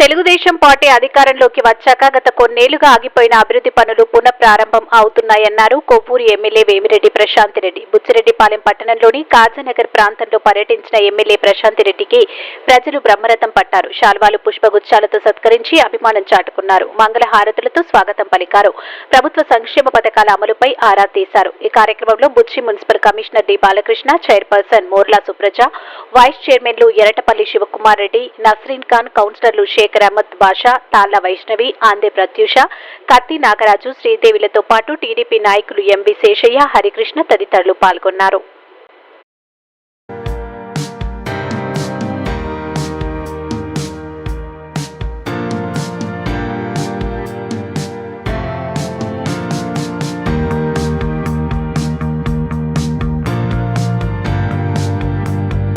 Telugu Desam party అధికారంలోకి వచ్చాక గత కొన్నేళ్ళుగా ఆగిపోయిన అభివృద్ధి పనులు పునః ప్రారంభం అవుతున్నాయన్నారు కొవ్వూరు ఎమ్మెల్యే వేమిరెడ్డి ప్రశాంత్ రెడ్డి. బుచ్చిరెడ్డిపాలెం పట్టణంలోని కాజనగర్ ప్రాంతంలో పర్యటించిన ఎమ్మెల్యే ప్రశాంత్ రెడ్డికి ప్రజలు బ్రహ్మరథం పట్టారు. శాల్వాలు పుష్పగుచ్చాలతో సత్కరించి అభిమానం చాటుకున్నారు. మంగళ హారతులతో స్వాగతం పలికారు. ప్రభుత్వ సంక్షేమ పథకాల అమలుపై ఆరా తీశారు. ఈ కార్యక్రమంలో Buchi municipal commissioner D. Balakrishna chairperson Morla Supraja vice చైర్మన్లు ఎరటపల్లి శివకుమార్ రెడ్డి నస్రీన్ ఖాన్ కౌన్సిలర్లు షేక్ అహ్మద్ బాషా తాళ్ళ వైష్ణవి ఆందే ప్రత్యూష కత్తి నాగరాజు శ్రీదేవిలతో పాటు టీడీపీ నాయకులు ఎంవి శేషయ్య హరికృష్ణ తదితరులు పాల్గొన్నారు.